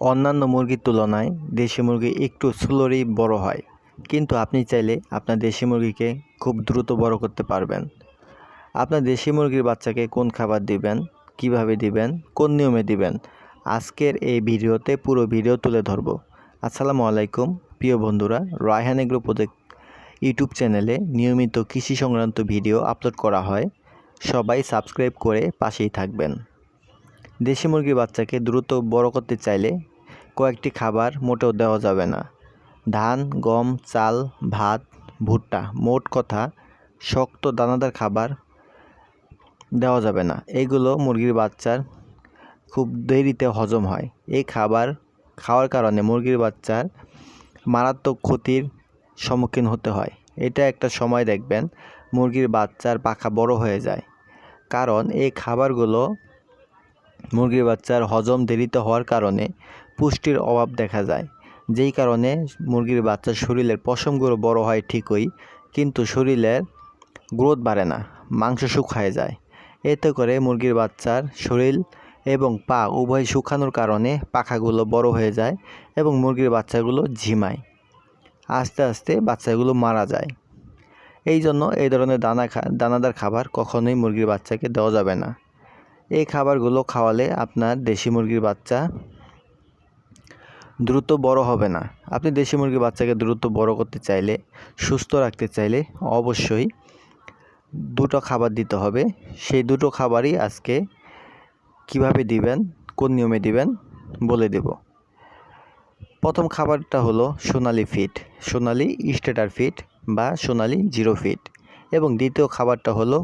অন্যান্য মুরগির তুলনায় দেশি মুরগি একটু স্লোলি বড় হয়। কিন্তু আপনি চাইলে আপনার দেশি মুরগিকে খুব দ্রুত বড় করতে পারবেন। আপনার দেশি মুরগির বাচ্চাকে কোন খাবার দিবেন, কীভাবে দিবেন, কোন নিয়মে দিবেন, আজকের এই ভিডিওতে পুরো ভিডিও তুলে ধরব। আসসালামু আলাইকুম, প্রিয় বন্ধুরা, রায়হান এগ্রো প্রজেক্ট ইউটিউব চ্যানেলে নিয়মিত কৃষি সংক্রান্ত ভিডিও আপলোড করা হয়। সবাই সাবস্ক্রাইব করে পাশেই থাকবেন। দেশি মুরগির বাচ্চাকে দ্রুত বড় করতে চাইলে কয়েকটি খাবার মোটেও দেওয়া যাবে না। ধান, গম, চাল, ভাত, ভুট্টা মোট কথা শক্ত দানাদার খাবার দেওয়া যাবে না। এগুলো মুরগির বাচ্চার খুব দেরিতে হজম হয়। এই খাবার খাওয়ার কারণে মুরগির বাচ্চার মারাত্মক ক্ষতির সম্মুখীন হতে হয়। এটা একটা সময় দেখবেন মুরগির বাচ্চার পাখা বড় হয়ে যায়। কারণ এই খাবারগুলো মুরগির বাচ্চার হজম দেরিতে হওয়ার কারণে পুষ্টির অভাব দেখা যায়। যেই কারণে মুরগির বাচ্চার শরীরের পশমগুলো বড় হয় ঠিকই, কিন্তু শরীরের গ্রোথ বাড়ে না, মাংস শুকায় যায়। এতে করে মুরগির বাচ্চার শরীর এবং পা উভয় শুকানোর কারণে পাখাগুলো বড় হয়ে যায় এবং মুরগির বাচ্চাগুলো ঝিমায়। আস্তে আস্তে বাচ্চাগুলো মারা যায়। এই জন্য এই ধরনের দানা দানাদার খাবার কখনোই মুরগির বাচ্চাকে দেওয়া যাবে না। এই খাবারগুলো খাওয়ালে আপনার দেশি মুরগির বাচ্চা দ্রুত বড় হবে না। আপনি দেশি মুরগির বাচ্চাকে দ্রুত বড় করতে চাইলে, সুস্থ রাখতে চাইলে অবশ্যই দুটো খাবার দিতে হবে। সেই দুটো খাবারই আজকে কীভাবে দিবেন, কোন নিয়মে দিবেন বলে দেব। প্রথম খাবারটা হলো সোনালি ফিট সোনালি স্টেটার ফিট বা সোনালি জিরো ফিট এবং দ্বিতীয় খাবারটা হলো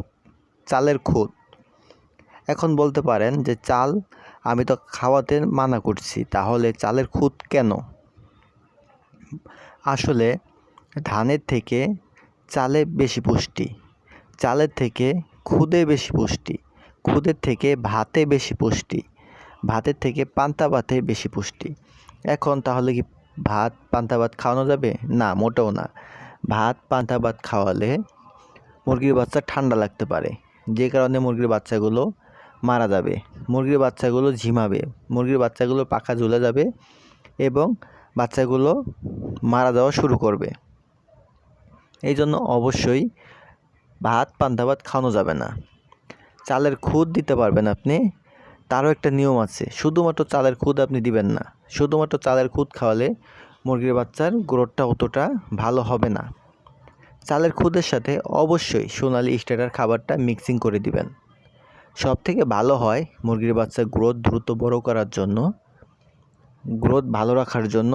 চালের খুদ। এখন বলতে পারেন যে চাল আমি তো খাওয়াতে মানা করছি, তাহলে চালের খুদ কেন? আসলে ধানের থেকে চালে বেশি পুষ্টি, চালের থেকে খুদে বেশি পুষ্টি, খুদের থেকে ভাতে বেশি পুষ্টি, ভাতের থেকে পান্তা ভাতে বেশি পুষ্টি। এখন তাহলে কি ভাত, পান্তা ভাত খাওয়ানো যাবে? না, মোটেও না। ভাত, পান্তা ভাত খাওয়ালে মুরগির বাচ্চা ঠান্ডা লাগতে পারে, যে কারণে মুরগির বাচ্চাগুলো মারা যাবে। মুরগির বাচ্চাগুলো ঝিমাবে। মুরগির বাচ্চাগুলো পাখা ঝুলে যাবে এবং বাচ্চাগুলো মারা যাওয়া শুরু করবে। এই জন্য অবশ্যই ভাত, পান্তা ভাত খাওয়ানো যাবে না। চালের খুদ দিতে পারবেন আপনি। তারও একটা নিয়ম আছে, শুধুমাত্র চালের খুদ আপনি দিবেন না। শুধুমাত্র চালের খুদ খাওয়ালে মুরগির বাচ্চার গ্রোথটা অতটা ভালো হবে না। চালের খুদের সাথে অবশ্যই সোনালি স্টার্টার খাবারটা মিক্সিং করে দিবেন। সব থেকে ভালো হয় মুরগির বাচ্চার গ্রোথ দ্রুত বড় করার জন্য গ্রোথ ভালো রাখার জন্য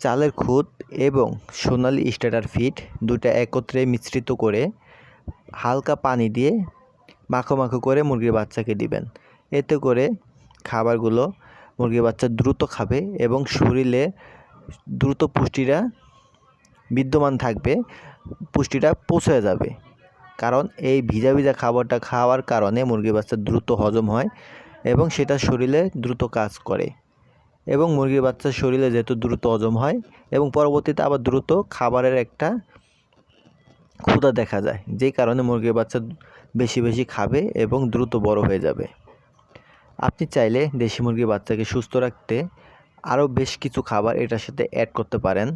চালের খুদ এবং সোনালি স্টার্টার ফিড দুটা একত্রে মিশ্রিত করে হালকা পানি দিয়ে মাখো মাখো করে মুরগির বাচ্চাকে দিবেন। এতে করে খাবারগুলো মুরগির বাচ্চা দ্রুত খাবে এবং শরীরে দ্রুত পুষ্টিটা বিদ্যমান থাকবে, পুষ্টিটা পৌঁছে যাবে। কারণ এই ভিজা ভিজা খাবারটা খাওয়ার কারণে মুরগির বাচ্চা দ্রুত হজম হয় এবং সেটা শরীরে দ্রুত কাজ করে এবং মুরগির বাচ্চার শরীরে যেহেতু দ্রুত হজম হয় এবং পরবর্তীতে আবার দ্রুত খাবারের একটা ক্ষুধা দেখা যায়, যেই কারণে মুরগির বাচ্চা বেশি বেশি খাবে এবং দ্রুত বড় হয়ে যাবে। আপনি চাইলে দেশি মুরগির বাচ্চাকে সুস্থ রাখতে আরও বেশ কিছু খাবার এটার সাথে অ্যাড করতে পারেন।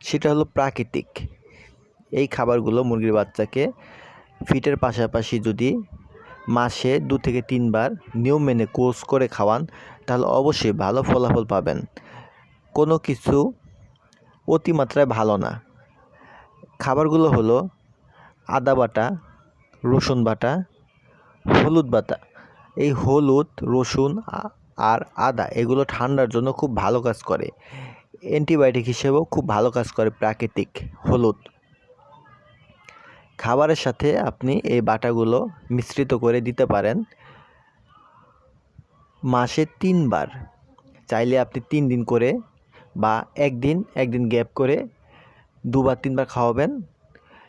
সেটা হলো প্রাকৃতিক। এই খাবারগুলো মুরগির বাচ্চাকে ফিটের পাশাপাশি যদি মাসে দু থেকে তিনবার নিয়ম মেনে কোর্স করে খাওয়ান, তাহলে অবশ্যই ভালো ফলাফল পাবেন। কোনো কিছু অতিমাত্রায় ভালো না। খাবারগুলো হলো আদা বাটা, রসুন বাটা, হলুদ বাটা। এই হলুদ, রসুন আর আদা এগুলো ঠান্ডার জন্য খুব ভালো কাজ করে। অ্যান্টিবায়োটিক হিসেবেও খুব ভালো কাজ করে প্রাকৃতিক হলুদ। খাবারের সাথে আপনি এই বাটাগুলো মিশ্রিত করে দিতে পারেন। মাসে তিনবার। চাইলে আপনি তিন দিন করে বা একদিন একদিন গ্যাপ করে দুবার, তিনবার খাওয়াবেন।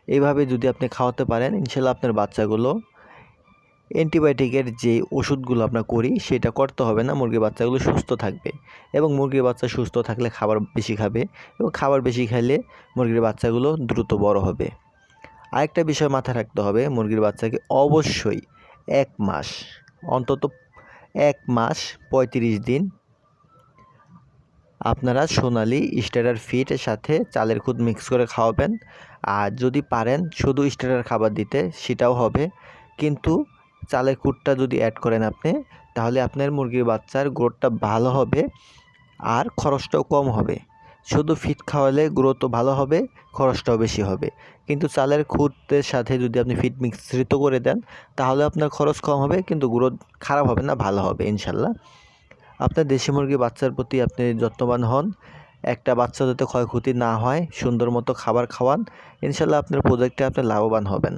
এইভাবে যদি আপনি খাওয়াতে পারেন, ইনশাল্লাহ আপনার বাচ্চাগুলো অ্যান্টিবায়োটিকের যে ওষুধগুলো আমরা করি, সেটা করতে হবে না। মুরগির বাচ্চাগুলো সুস্থ থাকবে এবং মুরগির বাচ্চা সুস্থ থাকলে খাবার বেশি খাবে এবং খাবার বেশি খাইলে মুরগির বাচ্চাগুলো দ্রুত বড় হবে। আরেকটা বিষয় মাথায় রাখতে হবে, মুরগির বাচ্চাকে অবশ্যই এক মাস, অন্তত এক মাস পঁয়ত্রিশ দিন আপনারা সোনালি স্টার্টার ফিটের সাথে চালের খুদ মিক্স করে খাওয়াবেন। আর যদি পারেন শুধু স্টার্টার খাবার দিতে, সেটাও হবে। কিন্তু চালের খুদটা যদি অ্যাড করেন আপনি, তাহলে আপনার মুরগির বাচ্চার গ্রোথটা ভালো হবে আর খরচটাও কম হবে। শুধু ফিট খাওয়ালে গ্রোথও ভালো হবে, খরচটাও বেশি হবে। কিন্তু চালের খুদের সাথে যদি আপনি ফিট মিশ্রিত করে দেন, তাহলে আপনার খরচ কম হবে, কিন্তু গ্রোথ খারাপ হবে না, ভালো হবে, ইনশাল্লাহ। আপনার দেশি মুরগি বাচ্চার প্রতি আপনি যত্নবান হন, একটা বাচ্চা যাতে ক্ষয়ক্ষতি না হয়, সুন্দর মতো খাবার খাওয়ান, ইনশাল্লাহ আপনার প্রজেক্টে আপনি লাভবান হবেন।